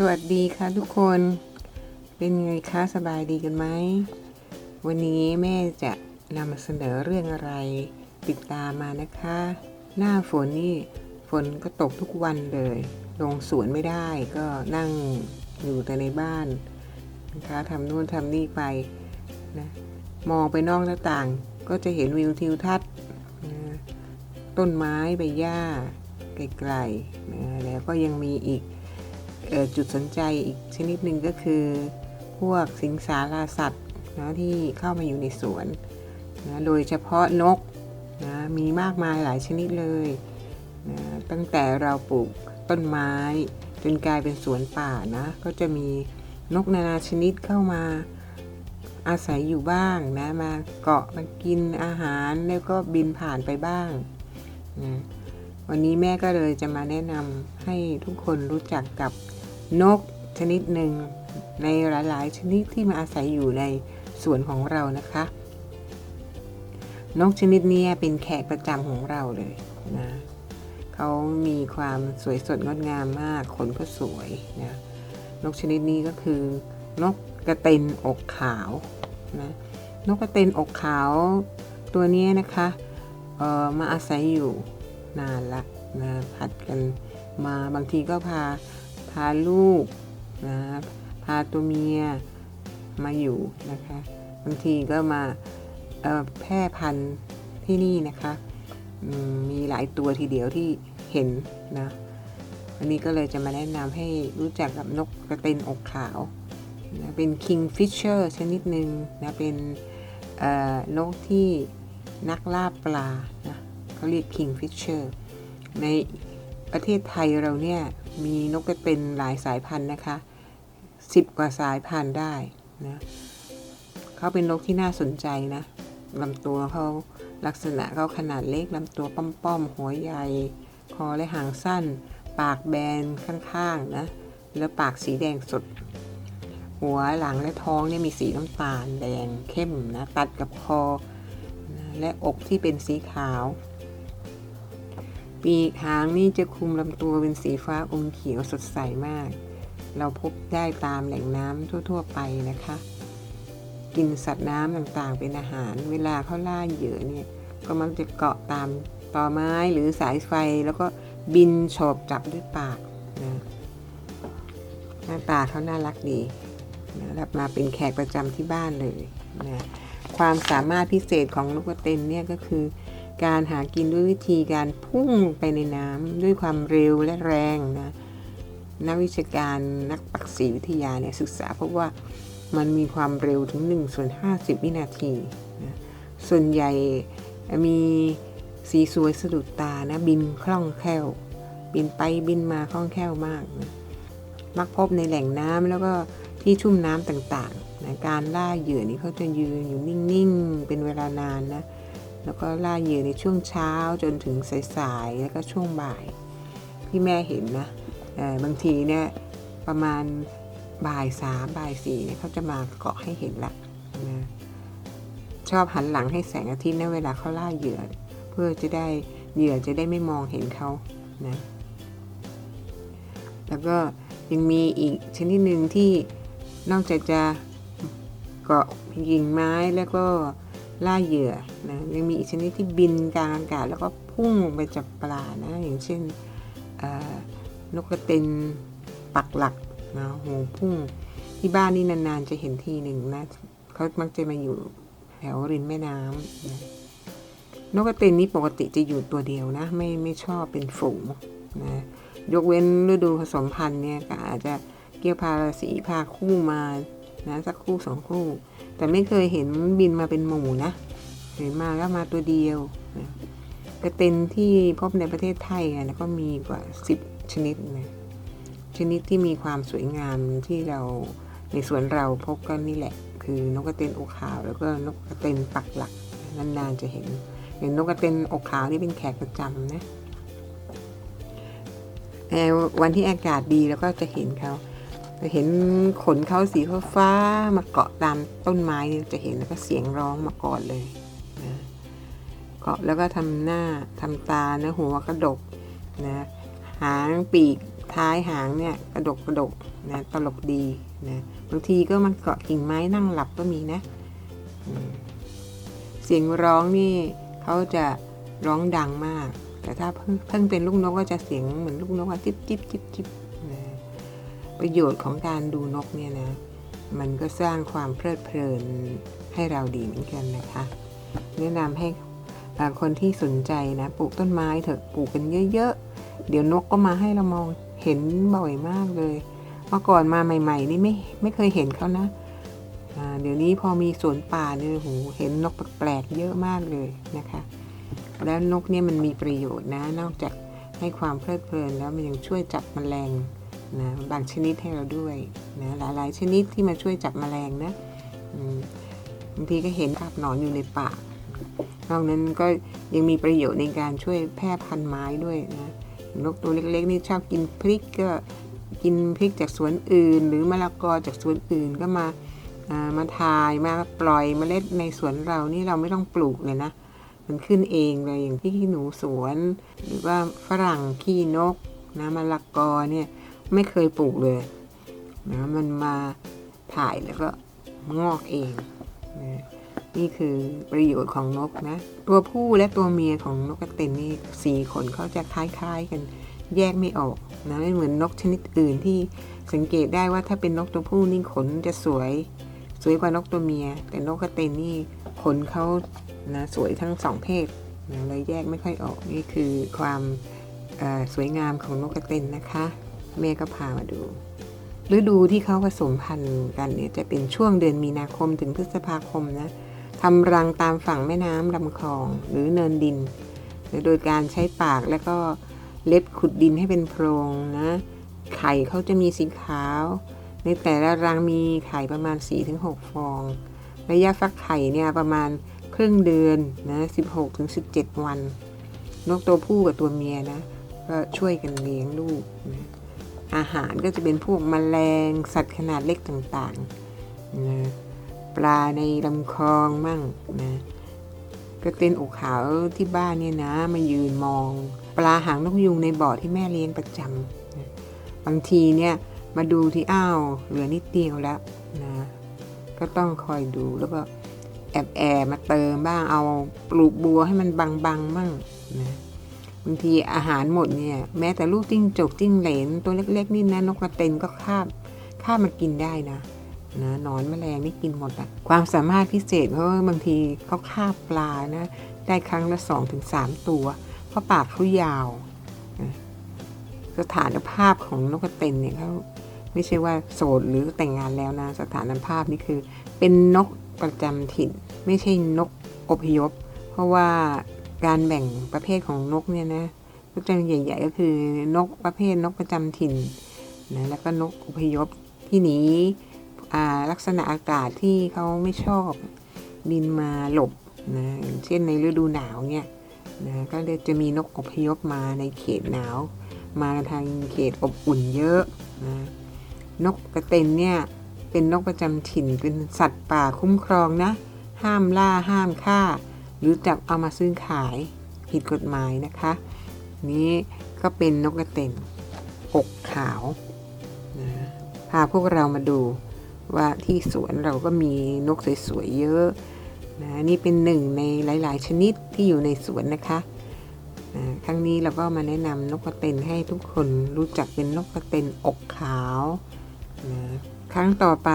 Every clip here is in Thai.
สวัสดีค่ะทุกคนเป็นไงคะสบายดีกันไหม วันนี้แม่จะนำมาเสนอเรื่องอะไร ติดตามมานะคะ หน้าฝนนี่ฝนก็ตกทุกวันเลย ลงสวนไม่ได้ก็นั่งอยู่แต่ในบ้านนะคะทำนู่นทำนี่ไปนะมองไปนอกหน้าต่าง ก็จะเห็นวิวทิวทัศน์นะต้นไม้ใบหญ้าไกลๆนะแล้วก็ยังมีอีก จุดสนใจอีกชนิดหนึ่งก็คือ พวกสิงสาราสัตว์นะที่เข้ามาอยู่ในสวนนะโดยเฉพาะนกนะมีมากมายหลายชนิดเลยนะตั้งแต่เราปลูกต้นไม้จนกลายเป็นสวนป่านะก็จะมีนกนานาชนิดเข้ามาอาศัยอยู่บ้างนะมาเกาะมากินอาหารแล้วก็บินผ่านไปบ้างนะวันนี้แม่ก็เลยจะมาแนะนำให้ทุกคนรู้จักกับ นกชนิดหนึ่ง ในหลาย ๆ ชนิดที่มาอาศัยอยู่ในสวนของเรานะคะ นกชนิดนี้เป็นแขกประจำของเราเลยนะเขามีความสวยสดงดงามมากขนก็สวยนะนกชนิดนี้ก็คือนกกระเต็นอกขาวนะนกกระเต็นอกขาวตัวนี้นะคะเออมาอาศัยอยู่นานละนะผัดกันมาบางทีก็พาาลูกนะพาตัวเมียมาอยู่นะคะบางทีก็มาแพร่พันธุ์ที่นี่นะคะมีหลายตัวทีเดียวที่เห็นนะวันนี้ก็เลยจะมาแนะนำให้รู้จักกับนกกระเต็นอกขาวนะเป็น kingfisher ชนิดหนึ่งนะเป็นนกที่นักล่าปลานะเขาเรียก kingfisher ใน ประเทศไทยเราเนี่ยมีนกกระเต็นหลายสายพันธุ์นะคะสิบกว่าสายพันธุ์ได้นะเขาเป็นนกที่น่าสนใจนะลำตัวเขาลักษณะเขาขนาดเล็กลำตัวป้อมๆหัวใหญ่คอและหางสั้น ปากแบนข้างๆนะแล้วปากสีแดงสด หัวหลังและท้องเนี่ยมีสีน้ำตาลแดงเข้มนะตัดกับคอ และอกที่เป็นสีขาว ปีกหางนี่จะคลุมลำตัวเป็นสีฟ้าอมเขียวสดใสมาก เราพบได้ตามแหล่งน้ำทั่ว ๆ ไปนะคะ กินสัตว์น้ำต่างๆ เป็นอาหาร เวลาเขาล่าเหยื่อเนี่ยก็มักจะเกาะตามตอไม้หรือสายไฟแล้วก็บินโฉบจับด้วยปากนะหน้าตาเขาน่ารักดีนะรับมาเป็นแขกประจำที่บ้านเลยนะความสามารถพิเศษของนกกระเต็นเนี่ยก็คือ การหากินด้วยวิธีการพุ่งไปในน้ำด้วยความเร็วและแรงนะนักวิชาการนักปักษีวิทยาเนี่ยศึกษาพบว่ามันมีความเร็วถึง1ส่วน50 วินาทีนะส่วนใหญ่มีสีสวยสะดุดตานะบินคล่องแคล่ว บินไปบินมาคล่องแคล่วมากนะมักพบในแหล่งน้ำแล้วก็ที่ชุ่มน้ำต่างๆนะการล่าเหยื่อนี่เขาจะยืนอยู่นิ่ง ๆ เป็นเวลานานนะ แล้วก็ล่าเหยื่อในช่วงเช้าจนถึงสายๆแล้วก็ช่วงบ่ายที่แม่เห็นนะบางทีเนี่ยประมาณบ่ายสามบ่ายสี่เนี่ยเขาจะมาเกาะให้เห็นละนะชอบหันหลังให้แสงอาทิตย์นะเวลาเขาล่าเหยื่อ เพื่อจะได้เหยื่อจะได้ไม่มองเห็นเขานะแล้วก็ยังมีอีกชนิดหนึ่งที่นอกจากจะเกาะกิ่งไม้แล้วก็ ล่าเหยื่อนะยังมีอีกชนิดที่บินกลางอากาศแล้วก็พุ่งลงไปจับปลานะอย่างเช่นนกกระเต็นปักหลักนะโหพุ่งที่บ้านนี่นานๆ จะเห็นทีหนึ่งนะเขามักจะมาอยู่แถวริมแม่น้ำนะนกกระเต็นนี้ปกติจะอยู่ตัวเดียวนะ ไม่ไม่ชอบเป็นฝูงนะยกเว้นฤดูผสมพันธุ์เนี่ยก็อาจจะเกี่ยวพาราสีพาคู่มา นะสักคู่สองคู่ แต่ไม่เคยเห็นบินมาเป็นหมู่นะเห็นมาก็มาตัวเดียวนะกระเต็นที่พบในประเทศไทยนะก็มีกว่า10ชนิดนะชนิดที่มีความสวยงามที่เราในสวนเราพบกันนี่แหละ คือนกกระเต็นอกขาว แล้วก็นกกระเต็นปักหลักนานๆจะเห็นอย่างนกกระเต็นอกขาวนี่เป็นแขกประจำนะวันที่อากาศดีแล้วก็จะเห็นเขา จะเห็นขนเขาสีฟ้ามาเกาะตามต้นไม้จะเห็นแล้วก็เสียงร้องมาก่อนเลยนะเกาะแล้วก็ทำหน้าทำตานะหัวกระดกนะหางปีกท้ายหางเนี่ยกระดกกระดกนะตลกดีนะบางทีก็มันเกาะกิ่งไม้นั่งหลับก็มีนะ เสียงร้องนี่เขาจะร้องดังมาก แต่ถ้าเพิ่งเพิ่งเป็นลูกนกก็จะเสียงเหมือนลูกนกอะจิ๊บจิ๊บจิ๊บจิ๊บนะ ประโยชน์ของการดูนกเนี่ยนะ มันก็สร้างความเพลิดเพลินให้เราดีเหมือนกันนะคะ แนะนำให้คนที่สนใจนะปลูกต้นไม้เถอะปลูกกันเยอะๆ เดี๋ยวนกก็มาให้เรามองเห็นบ่อยมากเลยเมื่อก่อนมาใหม่ ๆ นี่ไม่ไม่เคยเห็นเขานะเดี๋ยวนี้พอมีสวนป่าเนี่ยโหเห็นนกแปลกๆเยอะมากเลยนะคะ แล้วนกเนี่ยมันมีประโยชน์นะ นอกจากให้ความเพลิดเพลินแล้วมันยังช่วยจับแมลง นะบางชนิดให้เราด้วยนะหลายๆ ชนิดที่มาช่วยจับแมลงนะบางทีก็เห็นคราบหนอนอยู่ในป่านอกนั้นก็ยังมีประโยชน์ในการช่วยแพร่พันธุ์ไม้ด้วยนะนกตัวเล็กๆนี่ชอบกินพริกก็กินพริกจากสวนอื่น หรือมะละกอจากสวนอื่นก็มาามาทายมาปล่อยเมล็ดในสวนเรานี่เราไม่ต้องปลูกเลยนะ มันขึ้นเองเลยอย่างที่ขี้หนูสวน หรือว่าฝรั่งขี้นกนะมะละกอเนี่ย ไม่เคยปลูกเลยนะมันมาถ่ายแล้วก็งอกเองนะนี่คือประโยชน์ของนกนะ ตัวผู้และตัวเมียของนกกระเต็นนี่สีขนเขาจะคล้ายๆกันแยกไม่ออกนะไม่เหมือนนกชนิดอื่นที่สังเกตได้ว่าถ้าเป็นนกตัวผู้นี่ขนจะสวย สวยกว่านกตัวเมีย แต่นกกระเตนนี่ขนเขานะสวยทั้งสองเพศนะเลยแยกไม่ค่อยออกนี่คือความสวยงามของนกกระเตนนะคะ แม่ก็พามาดู ฤดูที่เขาผสมพันธุ์กันเนี่ยจะเป็นช่วงเดือนมีนาคมถึงพฤษภาคมนะทำรังตามฝั่งแม่น้ำลำคลองหรือเนินดิน โดยการใช้ปากแล้วก็เล็บขุดดินให้เป็นโพรงนะ ไข่เขาจะมีสีขาว ในแต่ละรังมีไข่ประมาณ 4-6 ฟอง ระยะฟักไข่เนี่ยประมาณครึ่งเดือนนะ16-17 วัน นกตัวผู้กับตัวเมียนะ ก็ช่วยกันเลี้ยงลูกนะ อาหารก็จะเป็นพวกแมลงสัตว์ขนาดเล็กต่างๆนะปลาในลำคลองมั่งนะก็เต้นอกขาวที่บ้านเนี่ยนะมายืนมอง ปลาหางนกยูงในบ่อที่แม่เลี้ยงประจำนะบางทีเนี่ยมาดูที่อ้าวเหลือนิดเดียวแล้วนะก็ต้องคอยดูแล้วก็แอบแอบมาเติมบ้างเอาปลูกบัวให้มันบางๆมั่งนะ บางทีอาหารหมดเนี่ย แม้แต่ลูกจิ้งจกจิ้งเหลนตัวเล็ก ๆ นี่นะนกกระเต็นก็คาบคาบมากินได้นะนะนอนแมลงนี่กินหมดอะความสามารถพิเศษเพราะว่าบางทีเขาคาบปลานะ ได้ครั้งละสองถึงสามตัว เพราะปากเขายาว สถานภาพของนกกระเต็นเนี่ยเขาไม่ใช่ว่าโสดหรือแต่งงานแล้วนะ สถานภาพนี่คือ เป็นนกประจำถิ่น ไม่ใช่นกอพยพ เพราะว่า การแบ่งประเภทของนกเนี่ยนะก็จะใหญ่ๆก็คือนกประเภทนกประจำถิ่นนะแล้วก็นกอพยพที่หนีลักษณะอากาศที่เขาไม่ชอบบินมาหลบนะเช่นในฤดูหนาวเนี่ยนะก็จะมีนกอพยพมาในเขตหนาว มาทางเขตอบอุ่นเยอะนะนกกระเต็นเนี่ยเป็นนกประจำถิ่นเป็นสัตว์ป่าคุ้มครองนะ ห้ามล่าห้ามฆ่า หรือจับเอามาซื้อขายผิดกฎหมายนะคะ นี้ก็เป็นนกกระเต็นอกขาวนะพาพวกเรามาดูว่าที่สวนเราก็มีนกสวยๆเยอะนะนี่เป็นหนึ่งในหลายๆ ชนิดที่อยู่ในสวนนะคะนะครั้งนี้เราก็มาแนะนำนกกระเต็นให้ทุกคนรู้จักเป็นนกกระเต็นอกขาวนะครั้งต่อไป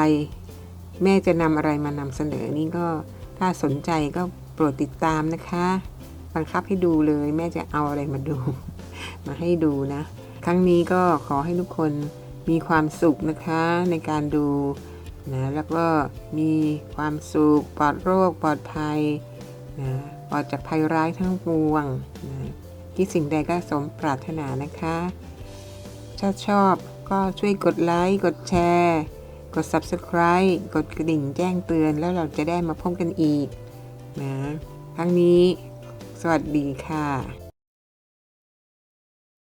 แม่จะนำอะไรมานำเสนอนี่ก็ถ้าสนใจก็โปรดติดตามนะคะบังคับให้ดูเลย แม่จะเอาอะไรมาดู มาให้ดูนะ ครั้งนี้ก็ขอให้ทุกคนมีความสุขนะคะในการดูนะแล้วก็มีความสุขปลอดโรคปลอดภัยนะปลอดจากภัยร้ายทั้งปวงนะที่สิ่งใดก็สมปรารถนานะคะ ถ้าชอบก็ช่วยกดไลค์ กดแชร์ กด Subscribe กดกระดิ่งแจ้งเตือนแล้วเราจะได้มาพบกันอีก นะครั้งนี้สวัสดีค่ะ